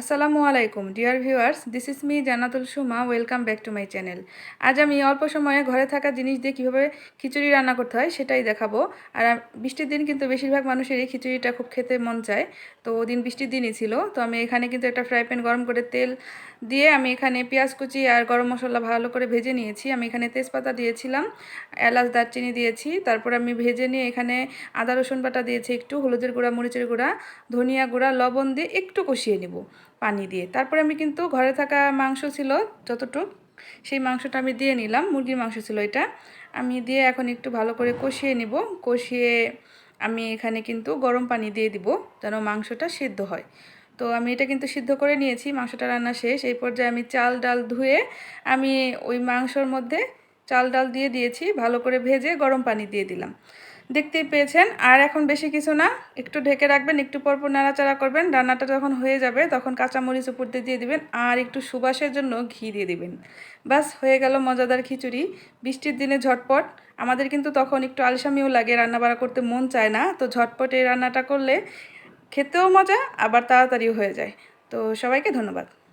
আসসালামু আলাইকুম, dear viewers, this is me Jannatul Suma, welcome back to my channel. আজ আমি অল্প সময়ে ঘরে থাকা জিনিস দিয়ে কীভাবে খিচুড়ি রান্না করতে হয় সেটাই দেখাবো। আর বৃষ্টির দিন কিন্তু বেশিরভাগ মানুষেরই খিচুড়িটা খুব খেতে মন চায়। তো দিন বৃষ্টির দিনই ছিল, তো আমি এখানে কিন্তু একটা ফ্রাই প্যান গরম করে তেল দিয়ে আমি এখানে পেঁয়াজ কুচি আর গরম মশলা ভালো করে ভেজে নিয়েছি। আমি এখানে তেজপাতা দিয়েছিলাম, এলাচ, দারচিনি দিয়েছি, তারপর আমি ভেজে নিয়ে এখানে আদা, রসুন বাটা দিয়েছি, একটু হলুদের গুঁড়া, মরিচের গুঁড়া, ধনিয়া গুঁড়া, লবণ দিয়ে একটু কষিয়ে নিব। পানি দিয়ে। তারপরে আমি কিন্তু ঘরে থাকা মাংস ছিল যতটুক, সেই মাংসটা আমি দিয়ে নিলাম, মুরগির মাংস ছিল এটা। আমি দিয়ে এখন একটু ভালো করে কষিয়ে নিব। কষিয়ে আমি এখানে কিন্তু গরম পানি দিয়ে দিব যেন মাংসটা সিদ্ধ হয়। তো আমি এটা কিন্তু সিদ্ধ করে নিয়েছি, মাংসটা রান্না শেষ। এই পর্যায়ে আমি চাল, ডাল ধুয়ে আমি ওই মাংসর মধ্যে চাল, ডাল দিয়ে দিয়েছি, ভালো করে ভেজে গরম পানি দিয়ে দিলাম। দেখতেই পেয়েছেন। আর এখন বেশি কিছু না, একটু ঢেকে রাখবেন, একটু পরপর নাড়াচাড়া করবেন। রান্নাটা যখন হয়ে যাবে, তখন কাঁচামরিচ উপর দিয়ে দিয়ে দিবেন, আর একটু সুবাসের জন্য ঘি দিয়ে দিবেন। বাস, হয়ে গেল মজাদার খিচুড়ি। বৃষ্টির দিনে ঝটপট, আমাদের কিন্তু তখন একটু আলসামিও লাগে রান্না বাড়া করতে মন চায় না। তো ঝটপট এই রান্নাটা করলে খেতেও মজা, আবার তাড়াতাড়িও হয়ে যায়। তো সবাইকে ধন্যবাদ।